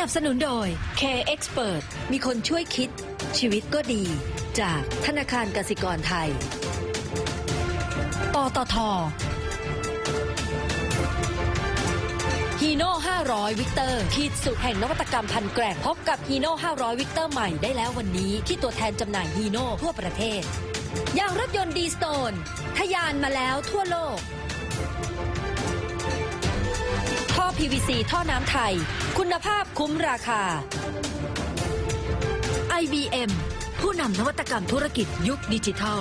สนับสนุนโดย K Expert มีคนช่วยคิด ชีวิตก็ดี จากธนาคารกสิกรไทย ปตทฮีโน่500 วิกเตอร์ ขีดสุดแห่งนวัตกรรมพันแกร่งพบกับฮีโน่500 วิกเตอร์ใหม่ได้แล้ววันนี้ที่ตัวแทนจำหน่ายฮีโน่ทั่วประเทศ อย่างรถยนต์ดีสโตนทะยานมาแล้วทั่วโลก PVC ท่อน้ำไทย คุณภาพคุ้มราคา IBM ผู้นำนวัตกรรมธุรกิจยุคดิจิทัล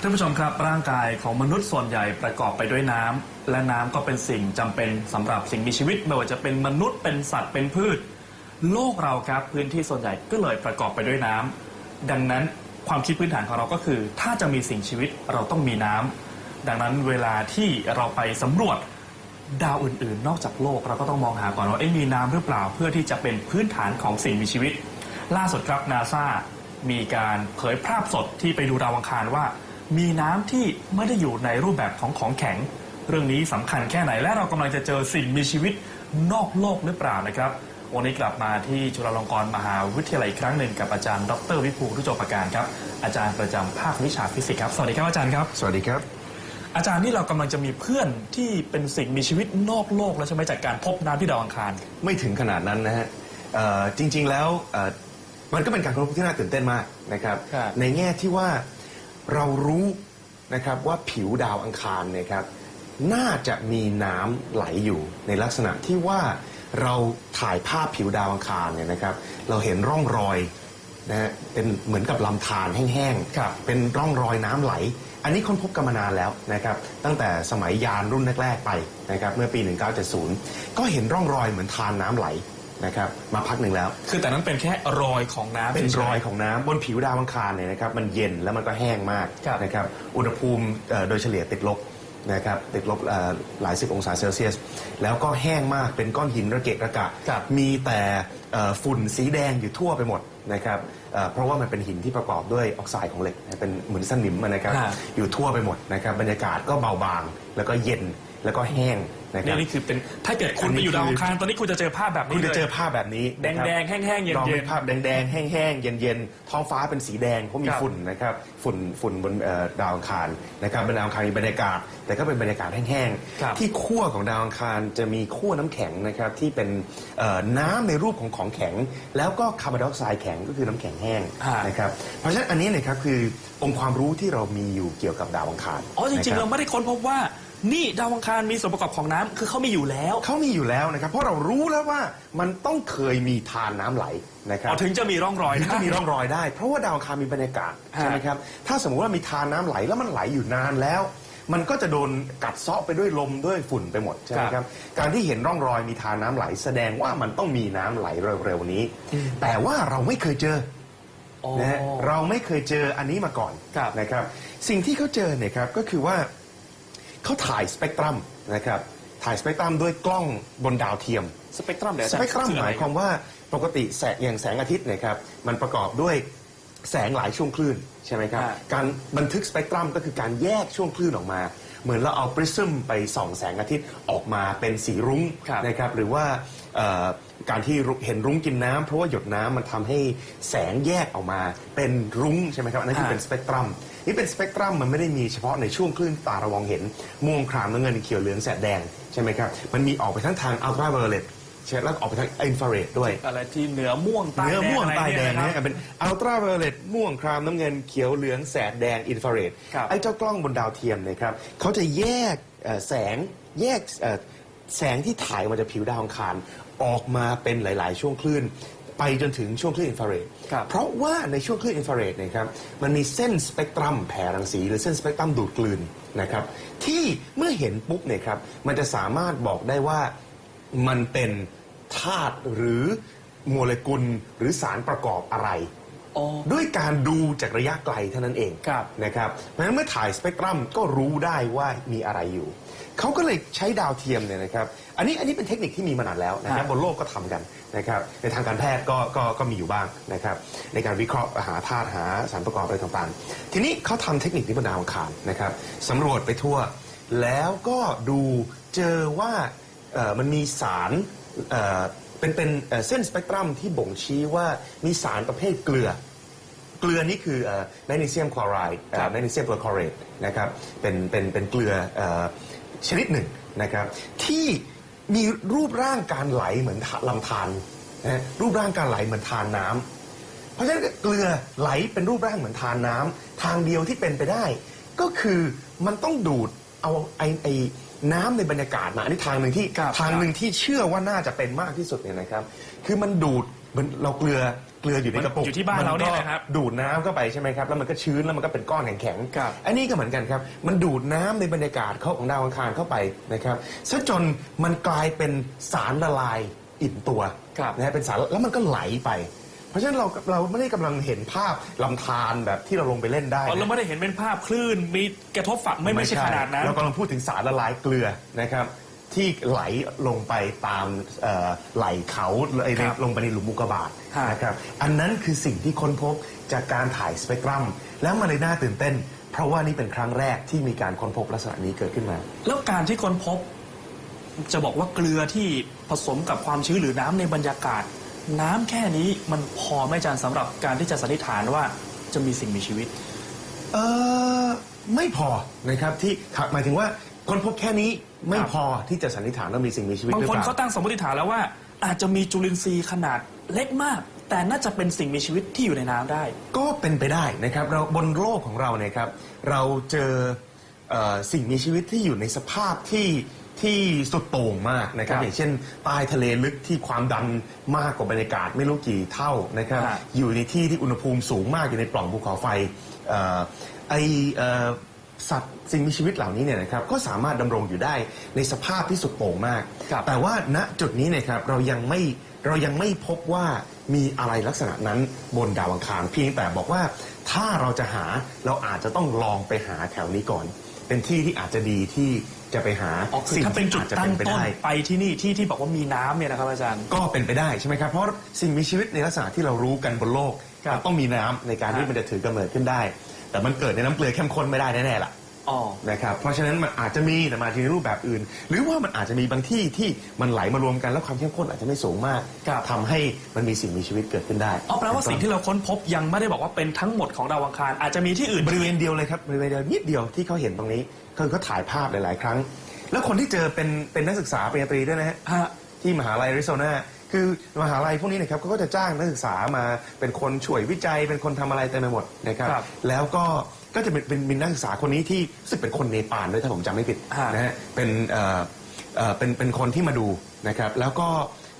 ท่านผู้ชมครับร่างกายของมนุษย์ส่วนใหญ่ประกอบไปด้วยน้ำและน้ำก็เป็นสิ่งจำเป็นสำหรับสิ่งมีชีวิตไม่ว่าจะเป็นมนุษย์เป็นสัตว์เป็นพืช โลกเราครับพื้นที่ส่วนใหญ่ก็เลยประกอบไปด้วยน้ำดังนั้นความคิดพื้นฐานของเราก็คือ ถ้าจะมีสิ่งชีวิตเราต้องมีน้ำดังนั้นเวลาที่เราไปสำรวจ ดาวอื่นๆ นอกจากโลกเราก็ต้องมองหาก่อนว่าเอ๊ะมีน้ำหรือเปล่าเพื่อที่จะเป็นพื้นฐานของสิ่งมีชีวิต ล่าสุดครับนาซามีการเผยภาพสดที่ไปดูดาวอังคารว่า มีน้ำที่ไม่ได้อยู่ในรูปแบบของของแข็ง เรื่องนี้สำคัญแค่ไหนและเรากำลังจะเจอสิ่งมีชีวิตนอกโลกหรือเปล่านะครับ วันนี้กลับมาที่จุฬาลงกรณ์มหาวิทยาลัยอีกครั้งหนึ่งกับอาจารย์ดรวิภูรุโจปการครับอาจารย์ประจำภาควิชาฟิสิกส์ครับสวัสดีครับอาจารย์ครับ สวัสดีครับ อาจารย์นี่เรากำลังจะมีเพื่อนที่เป็นสิ่งมีชีวิตนอกโลกแล้วใช่ไหมจากการพบน้ำที่ดาวอังคาร ไม่ถึงขนาดนั้นนะฮะเอ่อจริงๆแล้วเอ่อมันก็เป็นการค้นพบที่น่าตื่นเต้นมากนะครับ ครับ ในแง่ที่ว่าเรารู้นะครับว่าผิวดาวอังคารเนะครับน่าจะมีน้ำไหลอยู่ในลักษณะที่ว่าเราถ่ายภาพผิวดาวอังคารเนี่ยนะครับ เราเห็นร่องรอยนะฮะเป็นเหมือนกับลำธารแห้งครับๆเป็นร่องรอยน้ำไหล อันนี้ค้นพบกันมานานแล้วนะครับตั้งแต่สมัยยานรุ่นแรกๆไปนะครับเมื่อปี 1970 ก็เห็นร่องรอยเหมือนทานน้ำไหลนะครับมาพักหนึ่งแล้ว คือแต่นั้นเป็นแค่รอยของน้ำเป็นฉๆรอยของน้ำบนผิวดาวอังคารเนี่ยนะครับมันเย็นแล้วมันก็แห้งมากครับนะครับอุณหภูมิเอ่อโดยเฉลี่ยติดลบนะครับติดลบเอ่อหลายสิบองศาเซลเซียส แล้วก็แห้งมากเป็นก้อนหินระเกะระกะครับมีแต่เอ่อฝุ่นสีแดงอยู่ทั่วไปหมด นะครับเอ่อเพราะว่ามันเป็นหินที่ประกอบด้วยออกไซด์ของเหล็กเป็นเหมือนสนิมอะนะครับฮะอยู่ทั่วไปหมดนะครับบรรยากาศก็เบาบาง แล้วก็เย็นแล้วก็แห้ง นะคนี่รับนี่คือเป็นถ้าเกิดคุณอันไปนี้อยู่ดาวคืออังคารตอนนี้คุณจะเจอภาพแบบนี้คุณจะเจอลยภาพแบบนี้แดงนะครับแดงๆแห้งๆเย็นลองเย็เป็นนภาพแดงๆแห้งๆเย็นๆท้องฟ้าเป็นสีแดงเพราะมีครับฝุ่นนะครับฝุ่นฝุ่นบนเอ่อดาวอังคารนะครับบนดาวอังคารมีบรรยากาศ แต่ก็เป็นบรรยากาศแห้งครับๆที่ขั้วของดาวอังคารจะมีขั้วน้ำแข็งนะครับที่เป็นเอ่อน้ำในรูปของของแข็ง แล้วก็คาร์บอนไดออกไซด์แข็งก็คือน้ำแข็งแห้งฮะนะครับเพราะฉะนั้นอันนี้เนะครับคือองค์ความรู้ที่เรามีอยู่เกี่ยวกับดาวอังคารอ๋อจริงๆนะคเราบไม่ได้ค้นพบว่า นี่ดาวอังคารมีส่วนประกอบของน้ำคือเขามีอยู่แล้วเขามีอยู่แล้วนะครับ เพราะเรารู้แล้วว่ามันต้องเคยมีทานน้ำไหลนะครับอ๋อถึงจะมีร่องรอยถึงนะจะมีร่องรอยได้ เพราะว่าดาวอังคารมีบรรยากาศฮะ ใช่ไหมครับ ถ้าสมมติว่ามีทานน้ำไหลแล้วมันไหลอยู่นานแล้ว มันก็จะโดนกัดเซาะไปด้วยลมด้วยฝุ่นไปหมดใช่ไหมครับ การที่เห็นร่องรอยมีทานน้ำไหล แสดงว่ามันต้องมีน้ำไหลเร็วๆนี้ แต่ว่าเราไม่เคยเจออ๋อนะฮะเราไม่เคยเจออันนี้มาก่อนครับนะครับ สิ่งที่เขาเจอเนี่ยครับก็คือว่า เขาถ่ายสเปกตรัมนะครับถ่ายสเปกตรัมด้วยกล้องบนดาวเทียม สเปกตรัมเดี๋ยวสเปกตรัมคือหอะมาไรยความว่าปกติแสงอย่างแสงอาทิตย์เนะครับมันประกอบด้วยแสงหลายช่วงคลื่นใช่ไหมครับฮะการบันทึกสเปกตรัมก็คือการแยกช่วงคลื่นออกมา เหมือนเราเอาปริซึมไปส่องแสงอาทิตย์ออกมาเป็นสีรุ้งครับนะครับหรือว่าเอ่อการที่เห็นรุ้งกินน้ำเพราะว่าหยดน้ำมันทำให้แสงแยกออกมาเป็นรุ้งใช่ไหมครับอันนั้นคือเป็นสเปกตรัม นี่เป็นสเปกตรัมมันไม่ได้มีเฉพาะในช่วงคลื่นตาเรามองเห็นม่วงครามน้ำเงินเขียวเหลืองแสดแดงใช่ไหมครับมันมีออกไปทั้งทางอัลตราไวโอเลตใช่แล้วก็ออกไปทางอินฟราเรดด้วย อะไรที่เหนือม่วงใต้เนื้อม่วงะไรใต้แดงเยนะครับเป็นอัลตราไวโอเลตม่วงครามน้ำเงินเขียวเหลืองแสดแดงอินฟราเรดครับไอ้เจ้ากล้องบนดาวเทียมเนะครับเขาจะแยกเอ่อแสงแยกเอ่อแสงที่ถ่ายมาจากผิวดาวอังคารออกมาเป็นหลาย ๆ ช่วงคลื่น ไปจนถึงช่วงคลื่นอินฟราเรดครับเพราะว่าในช่วงคลื่นอินฟราเรดเนะครับมันมีเส้นสเปกตรัมแผ่รังสีหรือเส้นสเปกตรัมดูดกลืนนะครับที่เมื่อเห็นปุ๊บเนี่ยครับมันจะสามารถบอกได้ว่ามันเป็นธาตุหรือโมเลกุลหรือสารประกอบอะไร อ๋อ ด้วยการดูจากระยะไกลเท่านั้นเองครับ นะครับเพราะฉะนั้นเมื่อถ่ายสเปกตรัมก็รู้ได้ว่ามีอะไรอยู่ เขาก็เลยใช้ดาวเทียมเนี่ยนะครับ อันนี้อันนี้เป็นเทคนิคที่มีมานานแล้วนะครับฮะบนโลกก็ทำกัน นะครับในทางการแพทย์ก็ก็ก็มีอยู่บ้างนะครับในการวิเคราะห์หาธาตุหาสารประกอบอะไรต่างๆ ทีนี้เขาทำเทคนิคนี้บนดาวอังคารนะครับสำรวจไปทั่ว แล้วก็ดูเจอว่าเอ่อมันมีสารเอ่อเป็นเป็นเอ่อเส้นสเปกตรัมที่บ่งชี้ว่ามีสารประเภทเกลือ เกลือนี่คือแมกนีเซียมคลอไรด์ครับแมกนีเซียมเปอร์คลอเรตนะครับเป็นเป็นเป็นเกลือเอ่อชนิดหนึ่งนะครับที่ มีรูปร่างการไหลเหมือนลำธารนะฮะรูปร่างการไหลเหมือนทานน้ำเพราะฉะนั้นเกลือไหลเป็นรูปร่างเหมือนทานน้ำทางเดียวที่เป็นไปได้ ก็คือมันต้องดูดเอาไอไอน้ำในบรรยากาศมาอันนี้ทางหนึ่งที่ครับทางหนึ่งที่เชื่อว่าน่าจะเป็นมากที่สุดเนี่ยนะครับ คือมันดูดเหมือนเราเกลือ เกลืออยู่ในกระปุกอยู่ที่บ้านเราเนี่ยนะครับดูดน้ำเข้าไปใช่ไหมครับแล้วมันก็ชื้นแล้วมันก็เป็นก้อนแข็งครับๆอันนี้ก็เหมือนกันครับ มันดูดน้ำในบรรยากาศเข้าของดาวอังคารเข้าไปนะครับซะจนมันกลายเป็นสารละลายอิ่มตัวครับนะฮะเป็นสารแล้วมันก็ไหลไปเพราะฉะนั้นเราเราไม่ได้กำลังเห็นภาพลำธารแบบที่เราลงไปเล่นได้อ๋อเรานะไม่ได้เห็นเป็นภาพคลื่นมีกระทบฝักไม่ไม่ใช่ขนาดนั้นเรากำลังพูดถึงสารละลายเกลือนะครับ ที่ไหลลงไปตามเอ่อไหลเขาไอ้ครับลงไปในหลุมอุกกาบาตฮะ นะครับอันนั้นคือสิ่งที่ค้นพบจากการถ่ายสเปกตรัม แล้วมันเลยน่าตื่นเต้น เพราะว่านี่เป็นครั้งแรกที่มีการค้นพบลักษณะนี้เกิดขึ้นมา แล้วการที่ค้นพบ จะบอกว่าเกลือที่ผสมกับความชื้นหรือน้ำในบรรยากาศ น้ำแค่นี้มันพอไหม่จานสำหรับการที่จะสันนิษฐานว่าจะมีสิ่งมีชีวิต เออไม่พอนะครับที่หมายถึงว่า ค้นพบแค่นี้ไม่ครับพอที่จะสันนิษฐานว่ามีสิ่งมีชีวิตบางหรือคนเปล่าเขาตั้งสมมติฐานแล้วว่า อาจจะมีจุลินทรีย์ขนาดเล็กมาก แต่น่าจะเป็นสิ่งมีชีวิตที่อยู่ในน้ำได้ ก็เป็นไปได้นะครับ เราบนโลกของเราเนี่ยครับเราเจอเอ่อสิ่งมีชีวิตที่อยู่ในสภาพที่ที่สุดโต่งมากนะครับ ครับอย่างเช่นใต้ทะเลลึกที่ความดันมากกว่าบรรยากาศไม่รู้กี่เท่านะครับ ครับ อยู่ในที่ที่อุณหภูมิสูงมากอยู่ในปล่องภูเขาไฟเอ่อไอเอ่อ สัตว์สิ่งมีชีวิตเหล่านี้เนี่ยนะครับก็สามารถดำรงอยู่ได้ในสภาพที่สุดโต่งมาก ครับแต่ว่าณจุดนี้เนะครับเรายังไม่เรายังไม่พบว่ามีอะไรลักษณะนั้นบนดาวอังคาร เพียงแต่บอกว่าถ้าเราจะหาเราอาจจะต้องลองไปหาแถวนี้ก่อน เป็นที่ที่อาจจะดีที่จะไปหาอ๋อคือสิ่งถ้าเป็นที่จุดอาจจะตั้เป็งนไปต้นได้ไปที่นี่ที่ที่บอกว่ามีน้ำเนี่ยนะครับอาจารย์ ก็เป็นไปได้ใช่ไหมครับเพราะสิ่งมีชีวิตในลักษณะที่เรารู้กันบนโลกครับ มันต้องมีน้ำในการที่ฮะมันจะถือกำเนิดขึ้นได้ แต่มันเกิดในน้ำเกลือเข้มข้นไม่ได้แน่ๆล่ะอ๋อ นะครับเพราะฉะนั้นมันอาจจะมีแต่มาในรูปแบบอื่น หรือว่ามันอาจจะมีบางที่ที่มันไหลมารวมกันแล้วความเข้มข้นอาจจะไม่สูงมากครับ ทำให้มันมีสิ่งมีชีวิตเกิดขึ้นได้อ๋อแปลว่าสิ่งที่เราค้นพบยังไม่ได้บอกว่าเป็นทั้งหมดของดาวอังคารอาจจะมีที่อื่นบริเวณเดียวเลยครับบริเวณเดียวนิดเดียวที่เขาเห็นตรงนี้คือเขาถ่ายภาพหลาย ๆ ครั้ง แล้วคนที่เจอเป็นเป็นนักศึกษาปริญญาตรีด้วยนะฮะ ฮะ ที่มหาลัยอริโซนา คือมหาลัยพวกนี้นะครับเขาก็จะจ้างนักศึกษามาเป็นคนช่วยวิจัยเป็นคนทำอะไรเต็มไปหมดนะครับครับแล้วก็ก็จะเป็นเป็นเป็นนักศึกษาคนนี้ที่รู้สึกเป็นคนเนปาลด้วยถ้าผมจำไม่ผิดฮะ นะฮะเป็นเอ่อเอ่อเป็นเป็นคนที่มาดูนะครับแล้วก็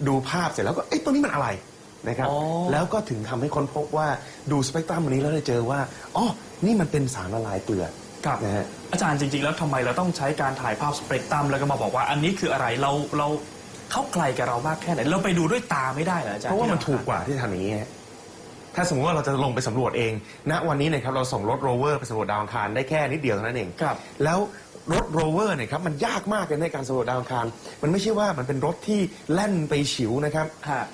ดูภาพเสร็จแล้วก็เอ้ยตัวนี้มันอะไรนะครับอ๋อ แล้วก็ถึงทำให้ค้นพบว่าดูสเปกตรัมวันนี้แล้วได้เจอว่าอ๋อนี่มันเป็นสารละลายเกลือครับนะฮะ อาจารย์จริงๆ แล้วทำไมเราต้องใช้การถ่ายภาพสเปกตรัมแล้วก็มาบอกว่าอันนี้คืออะไรเราเรา เข้าไกลกับเรามากแค่ไหนเราไปดูด้วยตาไม่ได้เหรออาจารย์เพราะว่ามันที่ถูกกว่าที่จะทำอย่างนี้ฮะถ้าสมมติว่าเราจะลงไปสำรวจเอง ณวันนี้นะครับเราส่งรถโรเวอร์ไปสำรวจดาวอังคารได้แค่นิดเดียวเท่านั้นเอง ครับ แล้วรถโรเวอร์เนี่ยครับมันยากมากเลยในการสำรวจดาวอังคาร มันไม่ใช่ว่ามันเป็นรถที่แล่นไปฉิวนะครับ ฮะ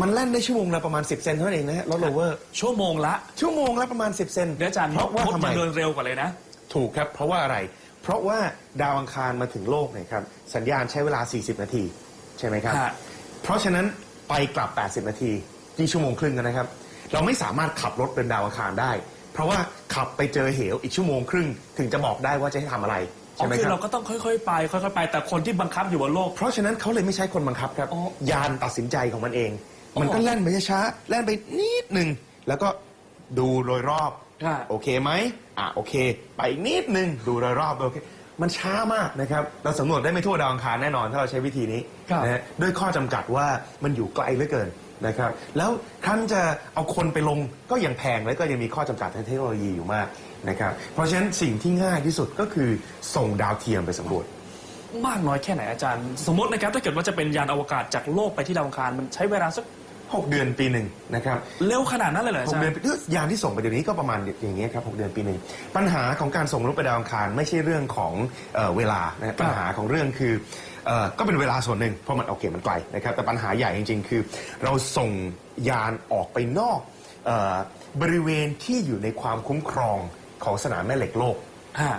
มันแล่นได้ชั่วโมงละประมาณ 10 เซนเท่านั้นเองนะฮะรถโรเวอร์ชั่วโมงละชั่วโมงละประมาณ 10 เซนเดี๋ยวอาจารย์เพราะว่าพจทำไมยังเดินเร็วกว่าเลยนะ ถูกครับ เพราะว่าอะไร เพราะว่าดาวอังคารมาถึงโลกเนี่ยครับ สัญญาณใช้เวลา 40 นาที ใช่ไหมครับ ฮะ เพราะฉะนั้นไปกลับ 80 นาทีกี่ชั่วโมงครึ่งกันนะครับ เราไม่สามารถขับรถเป็นดาวอังคารได้ เพราะว่าขับไปเจอเหวอีกชั่วโมงครึ่ง ถึงจะบอกได้ว่าจะให้ทำอะไรอ๋อใช่ไหมคืคอรัเราบ ก็ต้องค่อยๆไปค่อยๆไปแต่คนที่บังคับอยู่บนโลก เพราะฉะนั้นเขาเลยไม่ใช้คนบังคับครับ อ๋อยานตัดสินใจของมันเอง อ๋อมันก็แล่นไปช้าๆแล่นไปนิดหนึ่งแล้วก็ดูโดยรอบค่ะโอเคไหมอะโอเค ไปอีกนิดหนึ่งดูโดยรอบโอเค มันช้ามากนะครับ เราสำรวจได้ไม่ทั่วดาวอังคารแน่นอน ถ้าเราใช้วิธีนี้ครับ นะฮะด้วยข้อจำกัดว่ามันอยู่ไกลเหลือเกินนะครับ แล้วครั้นจะเอาคนไปลงก็ยังแพงแล้วก็ยังมีข้อจำกัดทางเทคโนโลยีอยู่มากนะครับ เพราะฉะนั้นสิ่งที่ง่ายที่สุดก็คือส่งดาวเทียมไปสำรวจ มากน้อยแค่ไหนอาจารย์ สมมตินะครับถ้าเกิดว่าจะเป็นยานอวกาศจากโลกไปที่ดาวอังคารมันใช้เวลาสัก 6เดือนปีหนึ่งนะครับเร็วขนาดนั้นเลยเหรออาหกจารเดือนย์ปียานที่ส่งไปเดี๋ยวนี้ก็ประมาณอย่างเงี้ยครับหกเดือนปีหนึ่งปัญหาของการส่งมนุษย์ไปดาวอังคารไม่ใช่เรื่องของเอ่อเวลานะฮะปัญหาของเรื่องคือเอ่อก็เป็นเวลาส่วนหนึ่งเพราะมันโอเคมันไกลนะครับแต่ปัญหาใหญ่จริง ๆ คือ เราส่งยานออกไปนอกเออบริเวณที่อยู่ในความคุ้มครองของสนามแม่เหล็กโลก ฮะ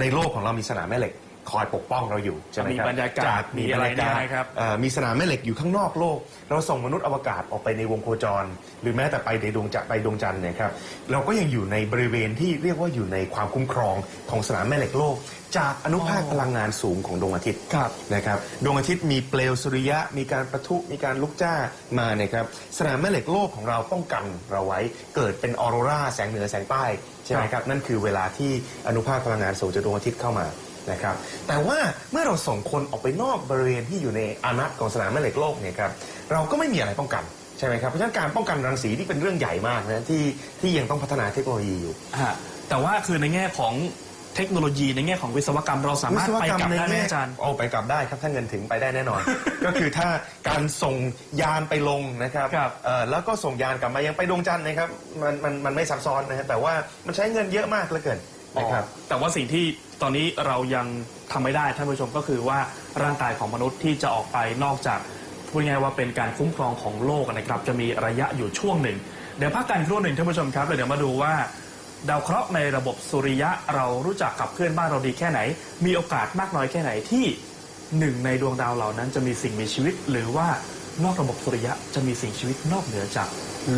ในโลกของเรามีสนามแม่เหล็ก คอยปกป้องเราอยู่ใช่ไหมครับมีบรรยากาศจมีอะไรเนี่ยนะครับเอ่อมีสนามแม่เหล็กอยู่ข้างนอกโลก เราส่งมนุษย์อวกาศออกไปในวงโคจร หรือแม้แต่ไปในดวงจันทร์ไปดวงจันทร์เนี่ยครับเราก็ยังอยู่ในบริเวณที่เรียกว่าอยู่ในความคุ้มครองของสนามแม่เหล็กโลก จากอนุภาคพลังงานสูงของดวงอาทิตย์ครับนะครับดวงอาทิตย์มีเปลวสุริยะ มีการประทุมีการลุกจ้ามาเนี่ยครับสนามแม่เหล็กโลกของเราป้องกันเราไว้เกิดเป็นออโรราแสงเหนือแสงใต้ใช่ไหมครับนั่นคือเวลาที่อนุภาคพลังงานสูงจากดวงอาทิตย์เข้ามา นะครับแต่ว่าเมื่อเราส่งคนออกไปนอกบริเวณที่อยู่ในอานัตของสนามแม่เหล็กโลกเนี่ยครับเราก็ไม่มีอะไรป้องกันใช่ไหมครับเพราะฉะนั้นการป้องกันรังสีที่เป็นเรื่องใหญ่มากนะที่ที่ยังต้องพัฒนาเทคโนโลยีอยู่ฮะแต่ว่าคือในแง่ของเทคโนโลยีในแง่ของวิศวกรรมเราสามารถไปกลับได้ไหมอาจารย์โอ้ไปกลับได้ครับถ้าเงินถึงไปได้แน่นอน ก็คือถ้าการส่งยานไปลงนะครับครับเอ่อแล้วก็ส่งยานกลับมายังไปดวงจันทร์นะครับมันมันมันไม่ซับซ้อนนะฮะแต่ว่ามันใช้เงินเยอะมากเหลือเกิน นะครับ แต่ว่าสิ่งที่ตอนนี้เรายังทำไม่ได้ท่านผู้ชมก็คือว่าร่างกายของมนุษย์ที่จะออกไปนอกจากพูดง่ายๆว่าเป็นการคุ้มครองของโลกนะครับ จะมีระยะอยู่ช่วงหนึ่ง เดี๋ยวพักกันครู่หนึ่งท่านผู้ชมครับแล้วเดี๋ยวมาดูว่า ดาวเคราะห์ในระบบสุริยะเรารู้จักกับเพื่อนบ้านเราดีแค่ไหน มีโอกาสมากน้อยแค่ไหนที่หนึ่งในดวงดาวเหล่านั้นจะมีสิ่งมีชีวิต หรือว่านอกระบบสุริยะจะมีสิ่งชีวิตนอกเหนือจาก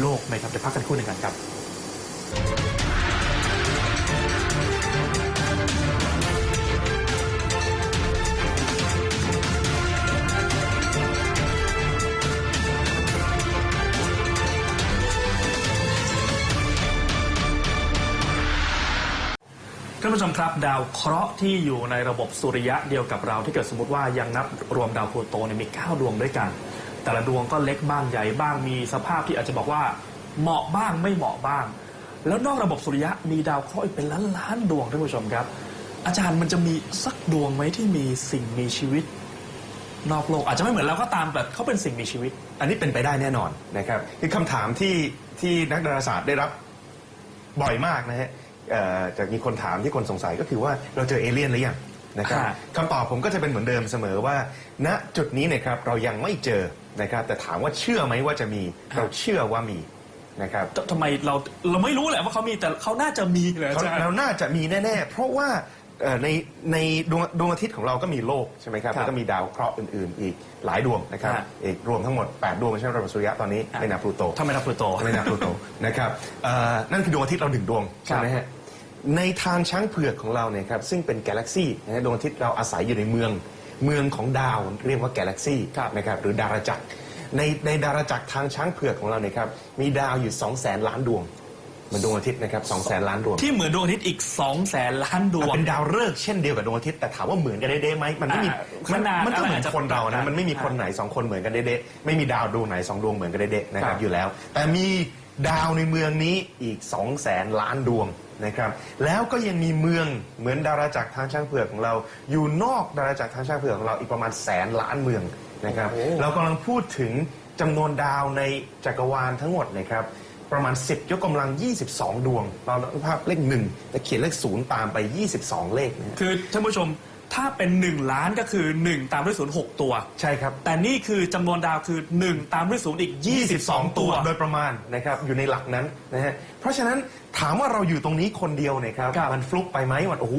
โลกไหมครับเดี๋ยวพักกันครู่หนึ่งกันครับ ท่านผู้ชมครับ ดาวเคราะห์ที่อยู่ในระบบสุริยะเดียวกับเราที่เกิดสมมติว่ายังนับรวมดาวพลูโตเนี่ยมี 9 ดวงด้วยกัน แต่ละดวงก็เล็กบ้างใหญ่บ้างมีสภาพที่อาจจะบอกว่าเหมาะบ้างไม่เหมาะบ้าง แล้วนอกระบบสุริยะมีดาวเคราะห์อีกเป็นล้านล้านดวงท่านผู้ชมครับ อาจารย์มันจะมีสักดวงไหมที่มีสิ่งมีชีวิต นอกโลกอาจจะไม่เหมือนเราก็ตามแต่เขาเป็นสิ่งมีชีวิต อันนี้เป็นไปได้แน่นอนนะครับคือคำถามที่ที่นักดาราศาสตร์ได้รับบ่อยมากนะฮะ จะมีคนถามที่คนสงสัยก็คือว่าเราเจอเอเลี่ยนหรือยังนะครับค่ะคำตอบผมก็จะเป็นเหมือนเดิมเสมอว่า ณจุดนี้เนะครับเรายังไม่เจอนะครับ แต่ถามว่าเชื่อไหมว่าจะมีเราเชื่อว่ามีนะครับทำไมเราเราไม่รู้แหละว่าเขามีแต่เขาน่าจะมีเลยอาเขาจารย์เราน่าจะมีแน่ๆ เพราะว่าเอ่อในในดวงดวงอาทิตย์ของเราก็มีโลกใช่ไหมครับครับแล้วก็มีดาวเคราะห์อื่นๆ อีกหลายดวงนะครับฮะอีกรวมทั้งหมด 8 ดวงในชั้นระบบสุริยะตอนนี้ฮะไม่นับพลูโตทำไมนับพลูโตไม่นับพลูโตนะครับเอ่อนั่นคือดวงอาทิตย์เราหนึ่งดวงใช่ไหมฮะ ในทางช้างเผือกของเราเนี่ยครับซึ่งเป็นกาแล็กซี่นะฮะดวงอาทิตย์เราอาศัยอยู่ในเมือง เมืองของดาวเรียกว่ากาแล็กซี่ครับนะครับหรือดาราจักรในในดาราจักรทางช้างเผือกของเราเนี่ยครับมีดาวอยู่2 0 0แสนล้านดวงเหมือนดวงอาทิตย์นะครับสองแสนล้านดวงที่เหมือนดวงอาทิตย์อีก2องแสนล้านดวงเป็นดาวฤกษ์เช่นเดียวกับดวงอาทิตย์แต่ถามว่าเหมือนกันเด้ๆไหมมันไม่มีอ่ามันขนาดมันก็เหมือนอะไรอาจจะคนเราต่างกันะนมันไม่มีคนไหนสองคนเหมือนกันเด้ๆไม่มีดาวดวงไหนสองดวงเหมือนกันเด้ๆนะคครัรับบอยู่แล้ว แต่มี ดาวในเมืองนี้อีก 2 0 0แสนล้านดวงนะครับ แล้วก็ยังมีเมืองเหมือนดาราจักรทางช้างเผือกของเรา อยู่นอกดาราจักรทางช้างเผือกของเราอีกประมาณแสนล้านเมืองนะครับโอ้เรากำลังพูดถึงจำนวนดาวในจักรวาลทั้งหมดนะครับ ประมาณ 10 ยกกำลัง 22 ดวง เราภาพเลขหนึ่งแต่เขียนเลขศูนย์ตามไป 22 เลขนะฮะคือท่านผู้ชม ถ้าเป็น 1 ล้านก็คือ 1 ตามด้วยศูนย์หกตัว ใช่ครับ แต่นี่คือจำนวนดาวคือ 1 ตามด้วยศูนย์อีก 22 ตัว โดยประมาณนะครับอยู่ในหลักนั้นนะฮะเพราะฉะนั้น ถามว่าเราอยู่ตรงนี้คนเดียวเนี่ยครับครับมันฟลุกไปไหมมันโอ้โห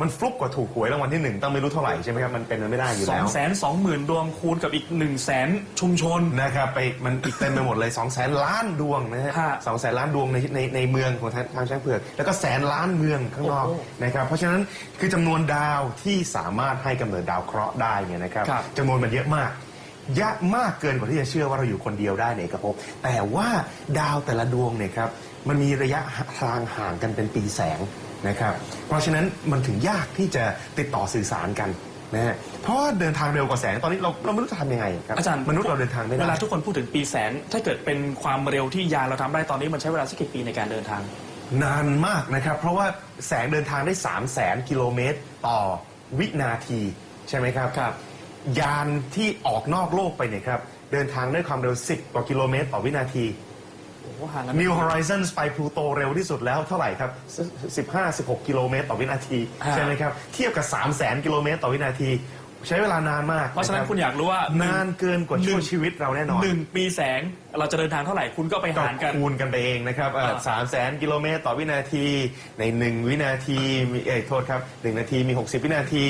มันฟลุกกว่าถูกหวยรางวัลที่หนึ่งต้องไม่รู้เท่าไหร่ใช่ไหมครับมันเป็นไปไม่ได้อยู่2แล้ว2 0 0 0 0ดวงคูณกับอีก1 0 0 0 0แสนชุมชน นะครับไปมันอีกเต็มไปหมดเลย2องแสนล้านดวงนะฮะฮะสองแสนล้านดวงในในในเมืองของทางทางช้างเผือกแล้วก็แสนล้านเมืองข้างนอกโอ้โหนะครับเพราะฉะนั้นคือจำนวนดาวที่สามารถให้กำเนิดดาวเคราะห์ได้เนี่ยนะครับครับ จำนวนมันเยอะมากยากมากเกินกว่าที่จะเชื่อว่าเราอยู่คนเดียวได้ในเอกภพแต่ว่าดาวแต่ละดวงเนี่ยครับ มันมีระยะทางห่างกันเป็นปีแสงนะครับ เพราะฉะนั้นมันถึงยากที่จะติดต่อสื่อสารกันนะฮะเพราะว่าเดินทางเร็วกว่าแสงตอนนี้เราเราไม่รู้จะทำยังไงครับอาจารย์มนุษย์เราเดินทางไม่ได้เวลาทุกคนพูดถึงปีแสนถ้าเกิดเป็นความเร็วที่ยานเราทำได้ตอนนี้มันใช้เวลาสักกี่ปีในการเดินทาง นานมากนะครับ เพราะว่าแสงเดินทางได้ 3 0 0แสนกิโลเมตร ต่อวินาทีใช่ไหมครับครับ ยานที่ออกนอกโลกไปเนี่ยครับเดินทางด้วยความเร็ว 10 กว่ากิโลเมตร ต่อวินาที โอ้โหห่างกัน New Horizons ไปพลูโตเร็วที่สุดแล้วเท่าไหร่ครับ 15 16 กิโลเมตรต่อวินาทีฮะใช่ไหมครับ เทียบกับ 3 0 0แสนกิโลเมตรต่อวินาที ใช้เวลานานมากเพราะฉะนั้นบคุณอยากรู้ว่าหนานเกินกว่าหช่นึ่วงงชีวิตเราแน่นอนหนึ่งปีแสงเราจะเดินทางเท่าไหร่คุณก็ไปก็หารกันคูณกันไปเองนะครับเอ่ออ่าสามแสนกิโลเมตรต่อวินาที ในหนึ่งวินาทีมีเอ้ยโทษครับหนึ่งนาทีมี 60 วินาที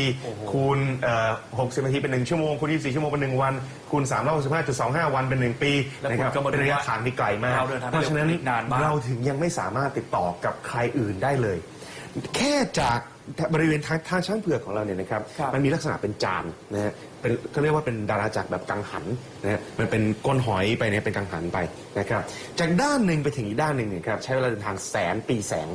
คูณเอ่อ60นาทีเป็นหนึ่งชั่วโมงคูณ24ชั่วโมงเป็นหนึ่งวันคูณ365.25วันเป็นหนึ่งปีแล้วนะคุคณรับก็มาดูระยะว่าทางที่ไกลมากเราเดินทางเพราะฉะนั้นไปนานมากเราถึงยังไม่สามารถติดต่อกับใครอื่นได้เลย แค่จาก บริเวณทางทางช้างเผือกของเราเนี่ยนะครับครับมันมีลักษณะเป็นจานนะฮะเป็นก็เรียกว่าเป็นดาราจักรแบบกังหันนะฮะมันเป็นก้นหอยไปเนี่ยเป็นกังหันไปนะครับจากด้านหนึ่งไปถึงอีกด้านหนึ่งเนี่ยครับใช้เวลาเดินทางแสนปีแสง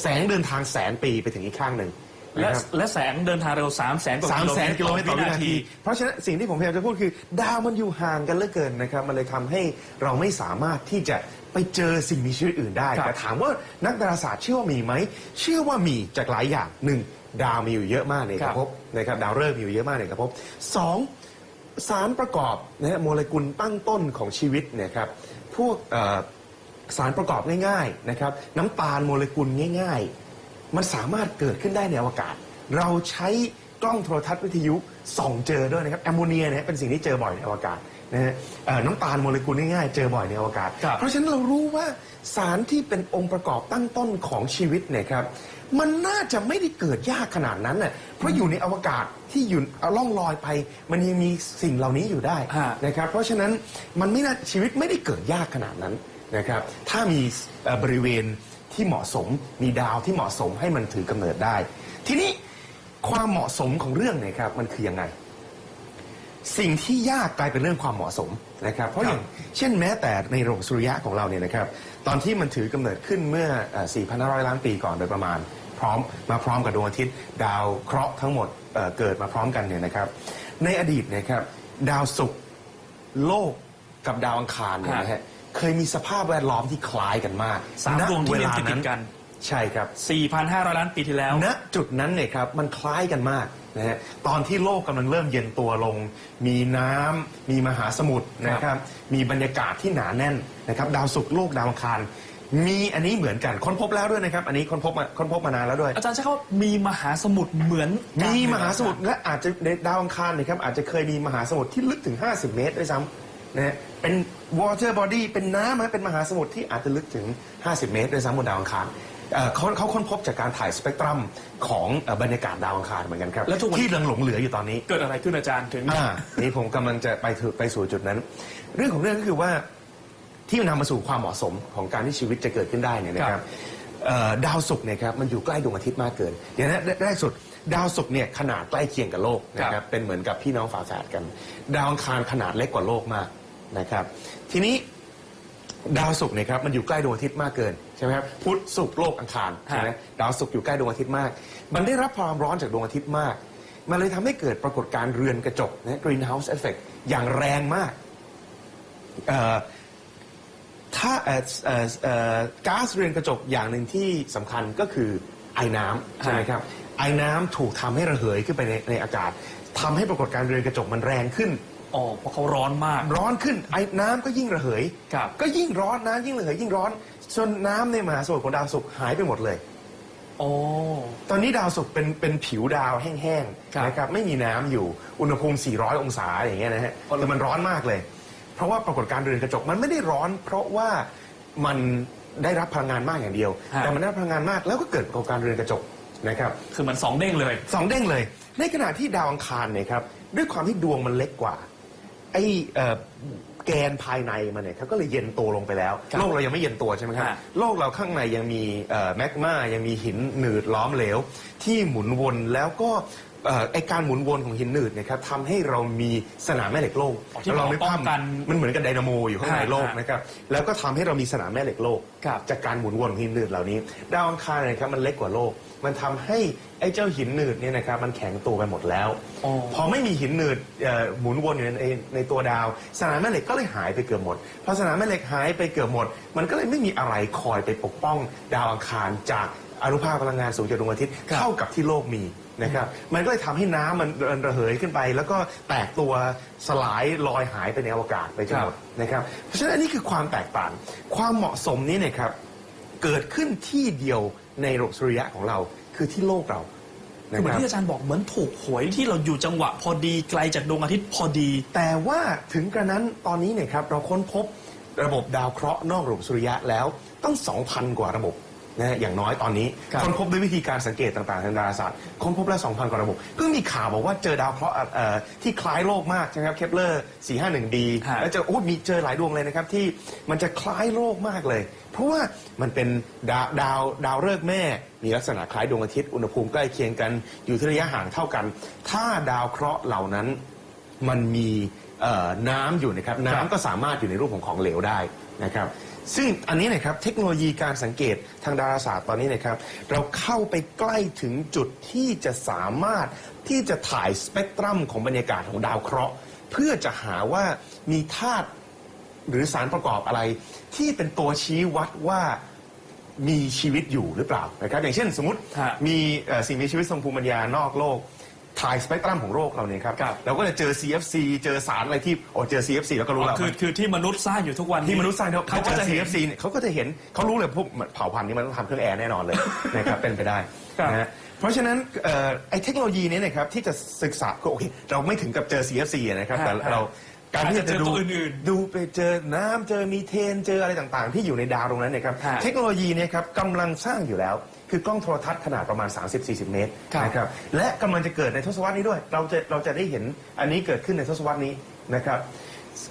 แสงเดินทางแสนปีไปถึงอีกข้างหนึ่งและนะครับ และแสงเดินทางเร็ว3 0 0แสนกว่าสามแสนกิโลเมตรต่อวิวินาที เพราะฉะนั้นสิ่งที่ผมพยายามจะพูดคือ ดาวมันอยู่ห่างกันเหลือเกินนะครับ มันเลยทำให้เราไม่สามารถที่จะ ไปเจอสิ่งมีชีวิตอื่นได้ ครับแต่ถามว่านักดาราศาสตร์เชื่อว่ามีไหม เชื่อว่ามีจากหลายอย่างหนึ่งดาวมีอยู่เยอะมากในคกรับระภพนะครับดาวฤกษ์มีอยู่เยอะมากในกระภพสอง สารประกอบนะฮะโมเลกุลตั้งต้นของชีวิตเนี่ยครับพวกเอ่อสารประกอบง่ายๆนะครับน้ำตาลโมเลกุลง่าย ๆ มันสามารถเกิดขึ้นได้ในอวกาศ เราใช้กล้องโทรทัศน์วิทยุส่องเจอด้วยนะครับแอมโมเนียนะฮะเป็นสิ่งที่เจอบ่อยในอวกาศ นะฮะเอ่อน้ำตาลโมเลกุลง่ายๆเจอบ่อยในอวกาศ ครับ เพราะฉะนั้นเรารู้ว่าสารที่เป็นองค์ประกอบตั้งต้นของชีวิตเนี่ยครับ มันน่าจะไม่ได้เกิดยากขนาดนั้นน่ะเพราะอยู่ในอวกาศที่อยู่เอาล่องลอยไป มันยังมีสิ่งเหล่านี้อยู่ได้ฮะ นะครับ เพราะฉะนั้นมันไม่น่าชีวิตไม่ได้เกิดยากขนาดนั้นนะครับ ถ้ามีเอ่อบริเวณที่เหมาะสมมีดาวที่เหมาะสมให้มันถือกำเนิดได้ ทีนี้ความเหมาะสมของเรื่องเนี่ยครับมันคือยังไง สิ่งที่ยากกลายเป็นเรื่องความเหมาะสมนะครับ เพราะอย่างเช่นแม้แต่ในระบบสุริยะของเราเนี่ยนะครับ ตอนที่มันถือกำเนิดขึ้นเมื่อเอ่อ 4,500 ล้านปีก่อนโดยประมาณ พร้อมมาพร้อมกับดวงอาทิตย์ ดาวเคราะห์ทั้งหมดเอ่อเกิดมาพร้อมกันเนี่ยนะครับ ในอดีตเนะครับดาวศุกร์โลกกับดาวอังคารเนี่ยนะฮะเคยมีสภาพแวดล้อมที่คล้ายกันมากสามณดวงที่เวเรียนลาติดนั้นกัน ใช่ครับ 4,500 ล้านปีที่แล้ว ณจุดนั้นเนี่ยครับมันคล้ายกันมากนะฮะตอนที่โลกกำลังเริ่มเย็นตัวลง มีน้ำมีมหาสมุทรนะครับ มีบรรยากาศที่หนาแน่นนะครับ ดาวศุกร์โลกดาวอังคาร มีอันนี้เหมือนกันค้นพบแล้วด้วยนะครับ อันนี้ค้นพบมาค้นพบมานานแล้วด้วย อาจารย์ใช้คำว่ามีมหาสมุทรเหมือนกันมีมหาสมุทรและอาจจะในดาวอังคารเนะครับอาจจะเคยมีมหาสมุทรที่ลึกถึง 50 เมตรด้วยซ้ำนะฮะเป็น water body เป็นน้ำฮะเป็นมหาสมุทรที่อาจจะลึกถึง 50 เมตรด้วยซ้ำบนดาวอังคาร เอ่อเขาเขาค้นพบจากการถ่ายสเปกตรัมของเอ่อบรรยากาศดาวอังคารเหมือนกันครับแล้วทุกวัน ที่ยังหลงเหลืออยู่ตอนนี้ เกิดอะไรขึ้นอาจารย์ถึง อ่านี่ผมกำลังจะไปถึงไปสู่จุดนั้น เรื่องของเรื่องก็คือว่าที่มันนำมาสู่ความเหมาะสมของการที่ชีวิตจะเกิดขึ้นได้เนี่ยนะครับเอ่อดาวศุกร์เนี่ยครับมันอยู่ใกล้ดวงอาทิตย์มากเกินอย่างนั้นแรกสุดดาวศุกร์เนี่ยขนาดใกล้เคียงกับโลกนะคครัรับบ เป็นเหมือนกับพี่น้องฝาแฝดกัน ดาวอังคารขนาดเล็กกว่าโลกมากนะครับ ทีนี้ ดาวศุกร์เนี่ยครับมันอยู่ใกล้ดวงอาทิตย์มากเกินใช่ไหมครับพุธศุกร์โลกอังคารใช่ไหมฮะดาวศุกร์อยู่ใกล้ดวงอาทิตย์มาก มันได้รับความร้อนจากดวงอาทิตย์มาก มันเลยทำให้เกิดปรากฏการณ์เรือนกระจกนะ greenhouse effect อย่างแรงมากเอ่อถ้าเอ่อเอ่อเอ่อก๊าซเรือนกระจกอย่างหนึ่งที่สำคัญก็คือไอ้น้ำใช่ไหมครับไอ้น้ำถูกทำให้ระเหยขึ้นไปในในอากาศทำให้ปรากฏการณ์เรือนกระจกมันแรงขึ้น อ๋อเพราะเขาร้อนมาก ร้อนขึ้นไอ้น้ำก็ยิ่งระเหย ครับ ก็ยิ่งร้อนน้ำยิ่งระเหยยิ่งร้อนจนน้ำในมหาสมุทรของดาวศุกร์หายไปหมดเลย อ๋อ ตอนนี้ดาวศุกร์เป็นเป็นผิวดาวแห้งครับๆนะครับไม่มีน้ำอยู่อุณหภูมิ 400 องศาอย่างเงี้ยนะฮะแต่มันร้อนมากเลย เพราะว่าปรากฏการณ์เรือนกระจกมันไม่ได้ร้อน เพราะว่ามันได้รับพลังงานมากอย่างเดียว ฮะ แต่มันได้รับพลังงานมากแล้วก็เกิดปรากฏการณ์เรือนกระจกนะครับ คือมันสองเด้งเลย สองเด้งเลย ในขณะที่ดาวอังคารเนี่ยครับด้วยความที่ดวงมันเล็กกว่า ไอ้เอ่อแกนภายในมันเนี่ยเขาก็เลยเย็นตัวลงไปแล้วครับโลกเรายังไม่เย็นตัวใช่ไหมครับฮะ โลกเราข้างในยังมีเอ่อแมกมายังมีหินหนืดล้อมเหลว ที่หมุนวนแล้วก็ เอ่อไอการหมุนวนของหินหนืดเนะครับทำให้เรามีสนามแม่เหล็กโลกที่เราไม่ป้องกันมันเหมือนกับไดนาโมอยู่ข้างในฮะโลกฮะนะครับแล้วก็ทำให้เรามีสนามแม่เหล็กโลก ครับ จากการหมุนวนของหินหนืดเหล่านี้ ดาวอังคารเนยครับมันเล็กกว่าโลก มันทำให้ไอ้เจ้าหินหนืดเนี่ยนะครับมันแข็งตัวไปหมดแล้ว อ๋อ พอไม่มีหินหนืดเอ่อหมุนวนอยู่ในในตัวดาว สนามแม่เหล็กก็เลยหายไปเกือบหมดพอสนามแม่เหล็กหายไปเกือบหมด มันก็เลยไม่มีอะไรคอยไปปกป้อง ดาวอังคารจากอนุภาคพลังงานสูงจากดวงอาทิตย์ครับเท่ากับที่โลกมี นะครับ มันก็เลยทำให้น้ำมันระเหยขึ้นไป แล้วก็แตกตัวสลายลอยหายไปในอวกาศไปจนหมดนะครับ เพราะฉะนั้นอันนี้คือความแตกต่าง ความเหมาะสมนี้เนยครับ เกิดขึ้นที่เดียวในระบบสุริยะของเราคือที่โลกเราคือเหมือนนะครับ ที่อาจารย์บอกเหมือนถูกหวยที่เราอยู่จังหวะพอดีไกลจากดวงอาทิตย์พอดี แต่ว่าถึงกระนั้นตอนนี้เนี่ยครับเราค้นพบระบบดาวเคราะห์นอกระบบสุริยะแล้วต้อง2,000 กว่าระบบ นะฮะอย่างน้อยตอนนี้ครับค้นพบด้วยวิธีการสังเกตต่างๆทางดาราศาสตร์ค้นพบแล้ว2,000 กว่าระบบ เพิ่งมีข่าวบอกว่าเจอดาวเคราะห์เอ่อที่คล้ายโลกมากใช่ไหมครับเคปเลอร์ 451d ฮะ แล้วเจอโอ้มีเจอหลายดวงเลยนะครับที่มันจะคล้ายโลกมากเลย เพราะว่ามันเป็นดาวดาวดาวฤกษ์แม่ มีลักษณะคล้ายดวงอาทิตย์อุณหภูมิใกล้เคียงกันอยู่ที่ระยะห่างเท่ากัน ถ้าดาวเคราะห์เหล่านั้น มันมีเอ่อน้ำอยู่นะครับ น้ำก็สามารถอยู่ในรูปของของเหลวได้นะครับ ซึ่งอันนี้นะครับเทคโนโลยีการสังเกตทางดาราศาสตร์ตอนนี้นะครับ เราเข้าไปใกล้ถึงจุดที่จะสามารถที่จะถ่ายสเปกตรัมของบรรยากาศของดาวเคราะห์ เพื่อจะหาว่ามีธาตุหรือสารประกอบอะไรที่เป็นตัวชี้วัดว่ามีชีวิตอยู่หรือเปล่านะครับอย่างเช่นสมมติฮะมีเอ่อสิ่งมีชีวิตทรงภูมิปัญญานอกโลก ถ่ายสเปกตรัมของโรคเราเนี่ยครับครับ เราก็จะเจอ CFC เจอสารอะไรที่โอ้เจอ CFC แล้วก็รู้แล้วคือคือที่มนุษย์สร้างอยู่ทุกวันที่มนุษย์สร้างเนี่ยเขาเขาก็ก็จะจะเห็น CFC เนี่ยเขาก็จะเห็นเขารู้เลยพวกเผ่าพันธุ์นี้มันต้องทำเครื่องแอร์แน่นอนเลย นะครับเป็นไปได้ครับนะฮะเพราะฉะนั้นเอ่อไอ้เทคโนโลยีนี้นะครับที่จะศึกษาก็โอเคเราไม่ถึงกับเจอ CFC นะครับแต่ฮะเรา การที่อาจจะจะเจอดูตัวอื่นดูไปเจอน้ำเจอมีเทนเจออะไรต่างๆ ที่อยู่ในดาวตรงนั้นเนยครับฮะเทคโนโลยีเนี้ครับกำลังสร้างอยู่แล้ว คือกล้องโทรทัศน์ขนาดประมาณ 30-40 เมตรครับ นะครับและกำลังจะเกิดในทศวรรษนี้ด้วย เราจะเราจะได้เห็นอันนี้เกิดขึ้นในทศวรรษนี้นะครับ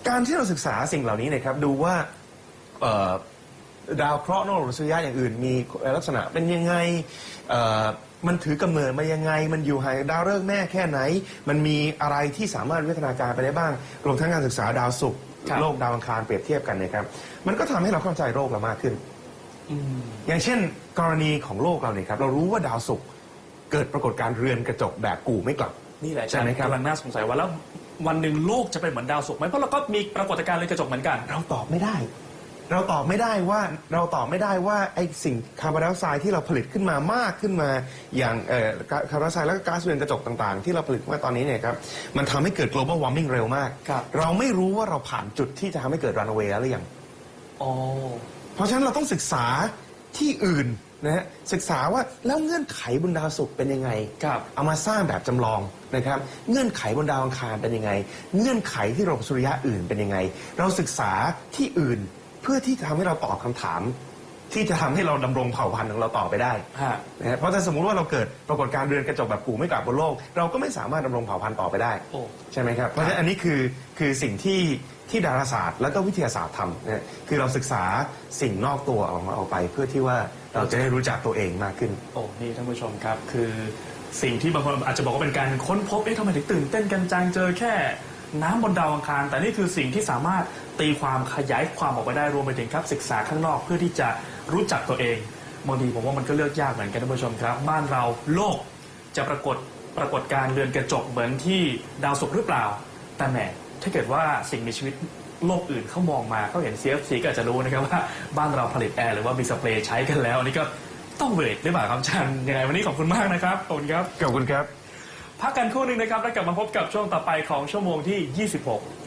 การที่เราศึกษาสิ่งเหล่านี้นะครับดูว่าเอ่อ ดาวเคราะห์นอกระบบสุริยะอย่างอื่น มีลักษณะเป็นยังไงเอ่อ มันถือกำเนิดมายังไง มันอยู่ห่างจากดาวฤกษ์แม่แค่ไหน มันมีอะไรที่สามารถวิวัฒนาการไปได้บ้าง รวมทั้งการศึกษาดาวศุกร์ครับ โลกดาวอังคารเปรียบเทียบกันนะครับ มันก็ทำให้เราเข้าใจโลกเรามากขึ้น อืม อย่างเช่น กรณีของโลกเราเนี่ยครับ เรารู้ว่าดาวศุกร์เกิดปรากฏการณ์เรือนกระจกแบบกู่ไม่กลับ นี่แหละอาใช่จารไหมย์ครับ กำลังน่าสงสัยว่าแล้ววันหนึ่งโลกจะเป็นเหมือนดาวศุกร์ไหมเพราะเราก็มีปรากฏการณ์เลยกระจกเหมือนกัน เราตอบไม่ได้ เราตอบไม่ได้ว่าเราตอบไม่ได้ว่าไอ้สิ่งคาร์บอนไดออกไซด์ที่เราผลิตขึ้นมามากขึ้นมาอย่างเอ่อคาร์บอนไดออกไซด์แล้วก็ก๊าซเรือนกระจกต่างๆ ที่เราผลิตขึ้นมาตอนนี้เนี่ยครับมันทำให้เกิด global warming เร็วมาก ครับ เราไม่รู้ว่าเราผ่านจุดที่จะทำให้เกิด runaway แล้วหรือยัง อ๋อ เพราะฉะนั้นเราต้องศึกษาที่อื่นนะฮะศึกษาว่าแล้วเงื่อนไขบนดาวศุกร์เป็นยังไงครับ เอามาสร้างแบบจำลองนะครับ เงื่อนไขบนดาวอังคารเป็นยังไง เงื่อนไขที่ระบบสุริยะอื่นเป็นยังไง เราศึกษาที่อื่น เพื่อที่จะทำให้เราตอบคำถาม ที่จะทำให้เราดำรงเผ่าพันธุ์ของเราต่อไปได้ฮะ นะฮะเพราะถ้าสมมุติว่าเราเกิดปรากฏการณ์เรือนกระจกแบบกูไม่กลับบนโลก เราก็ไม่สามารถดำรงเผ่าพันธุ์ต่อไปได้ โอ้ ใช่ไหมครับ เพราะฉะนั้นอันนี้คือคือสิ่งที่ที่ดาราศาสตร์ แล้วก็วิทยาศาสตร์ทำนะฮะคือเราศึกษาสิ่งนอกตัวออกมาออกไป เพื่อที่ว่าเราจะได้รู้จักตัวเองมากขึ้น โอ้ นี่ท่านผู้ชมครับ คือสิ่งที่บางคนอาจจะบอกว่าเป็นการค้นพบ เอ๊ะทำไมถึงตื่นเต้นกันจังเจอแค่น้ำบนดาวอังคาร แต่นี่คือสิ่งที่สามารถ ตีความขยายความออกไปได้รวมไปถึงครับศึกษาข้างนอกเพื่อที่จะรู้จักตัวเองบางทีผมว่ามันก็เลือกยากเหมือนกันท่านผู้ชมครับ บ้านเราโลกจะปรากฏปรากฏการณ์เรือนกระจกเหมือนที่ดาวศุกร์หรือเปล่า แต่แหมถ้าเกิดว่าสิ่งมีชีวิตโลกอื่นเขามองมาเขาเห็น CFC ก็อาจจะรู้นะครับว่าบ้านเราผลิตแอร์หรือว่ามีสเปรย์ใช้กันแล้วอันนี้ก็ต้องเวทหรือเปล่าครับอาจารย์ยังไงวันนี้ขอบคุณมากนะครับขอบคุณครับขอบคุณครับ พักกันครู่หนึ่งนะครับแล้วกลับมาพบกับช่วงต่อไปของชั่วโมงที่ 26